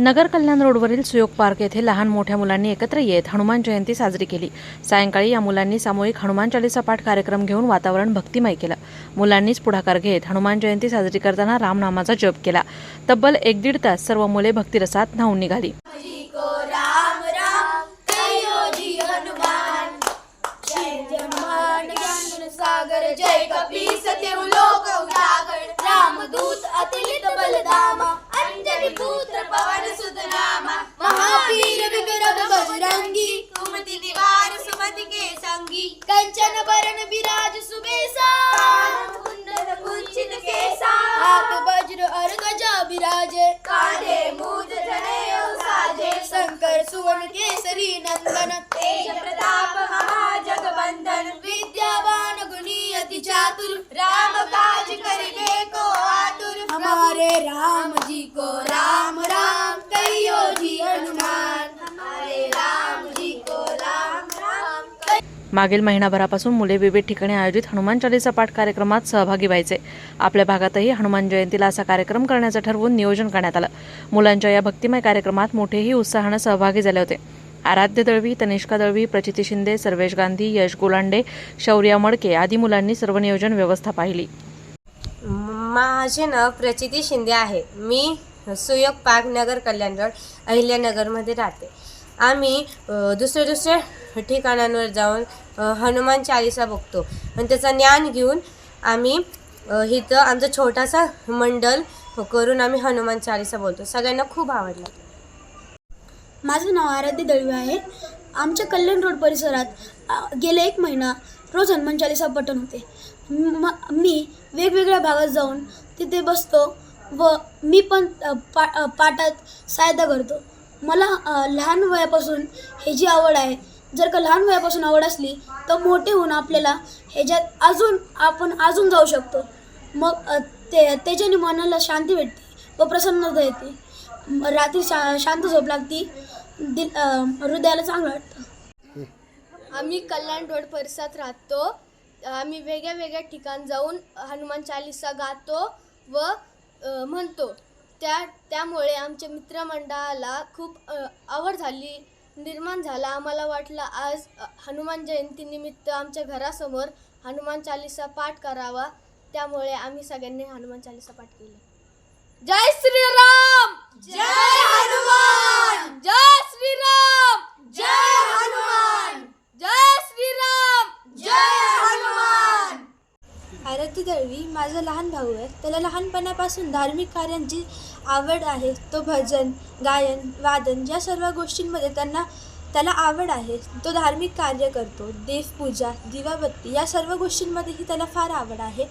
नगर कल्याण रोडवरील सुयोग पार्क येथे लहान मोठ्या मुलांनी एकत्र येत हनुमान जयंती साजरी केली. सायंकाळी या मुलांनी सामूहिक हनुमान चालीसा पाठ कार्यक्रम घेऊन वातावरण भक्तिमय केलं. मुलांनीच पुढाकार घेत हनुमान जयंती साजरी करताना रामनामाचा जप केला. तब्बल एक दीड तास सर्व मुले भक्तिरसात न्हावून निघाली. राम जय कपी सत्यव लोक रामदूत अतुलित बलदामा. अंजनी पुत्र पवन सुत नामा महावीर विक्रम बजरंगी कुमति निवार सुमति के संगी कंचन बरन विराज सुबेसा कुंडल कुंचित केसा हाथ वज्र और गजा विराजे कांधे मूज जनेऊ साजे शंकर सुवन केसरी नंदन तेज प्रताप महाजगवंदन विद्यावान गुणी अति चातुर राम काज करिबे को आतुर हमारे राम को राम राम कहियो जी हनुमान हमारे राम जी को राम राम कहियो। मागील महिनाभरापासून मुले विविध ठिकाणी आयोजित हनुमान चालिसा पाठ कार्यक्रमात सहभागी व्हायचे. आपल्या भागातही हनुमान जयंतीला असा कार्यक्रम करण्याचं ठरवून नियोजन करण्यात आलं. मुलांच्या या भक्तिमय कार्यक्रमात मोठेही उत्साहानं सहभागी झाले होते. आराध्य दळवी तनिष्का दळवी प्रचिती शिंदे सर्वेश गांधी यश गोलांडे शौर्या मडके आदी मुलांनी सर्व नियोजन व्यवस्था पाहिली. माझे नाव प्रचिती शिंदे आहे. मी सुयोग पार्क नगर कल्याण रोड अहिल्यानगरमध्ये राहते. आम्ही दुसऱ्या दुसऱ्या ठिकाणांवर जाऊन हनुमान चालिसा बघतो. आणि त्याचा ज्ञान घेऊन आम्ही इथं आमचा छोटासा मंडल करून आम्ही हनुमान चालिसा बोलतो. सगळ्यांना खूप आवडला. माझं नाव आराध्य दळवी आहे. आमच्या कल्याण रोड परिसरात अ, गेले एक महिना रोज हनुमान चालिसा पठण होते. म मी वेगवेगळ्या भागात जाऊन तिथे बसतो. व मी पण पा पाठात सहायता करतो. मला लहान वयापासून ह्याची आवड आहे जर का लहान वयापासून आवड असली तर मोठे होऊन आपल्याला ह्याच्यात अजून आपण अजून जाऊ शकतो. मग ते त्याच्याने मनाला शांती भेटते व प्रसन्नता येते. रात्री शा शांत झोप लागती दिल हृदयाला चांगलं वाटतं. आम्ही कल्याण रोड परिसरात राहतो. आम्ही वेगळ्या वेगळ्या ठिकाण जाऊन हनुमान चालिसा गातो व म्हणतो. त्या त्यामुळे आमच्या मित्रमंडळाला खूप आवड झाली निर्माण झाला. आम्हाला वाटलं आज हनुमान जयंतीनिमित्त आमच्या घरासमोर हनुमान चालिसा पाठ करावा. त्यामुळे आम्ही सगळ्यांनी हनुमान चालिसा पाठ केली. जय श्रीराम! जय हनुमान! जय श्रीराम जय हनुमान जय श्रीराम जय हनुमान आरती दळवी माझा लहान भाऊ आहे. त्याला लहानपणापासून धार्मिक कार्यांची आवड आहे. तो भजन गायन वादन या सर्व गोष्टींमध्ये त्यांना त्याला आवड आहे. तो धार्मिक कार्य करतो. देवपूजा दिवाबत्ती या सर्व गोष्टींमध्येही त्याला फार आवड आहे.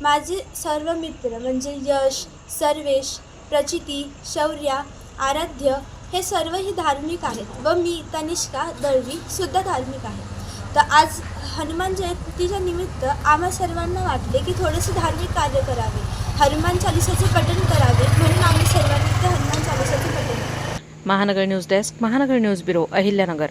माझे सर्व मित्र म्हणजे यश सर्वेश प्रचिती शौर्या आराध्य हे सर्वही धार्मिक आहेत व मी तनिष्का दळवी सुद्धा धार्मिक आहे. तर आज हनुमान जयंतीच्या निमित्त आम्हा सर्वांना वाटले की थोडेसे धार्मिक कार्य करावे. हनुमान चालिसाचे पठण करावे म्हणून आम्ही सर्वांनी ते हनुमान चालिसाचे पठण Mahanagar news desk Mahanagar news bureau Ahilyanagar.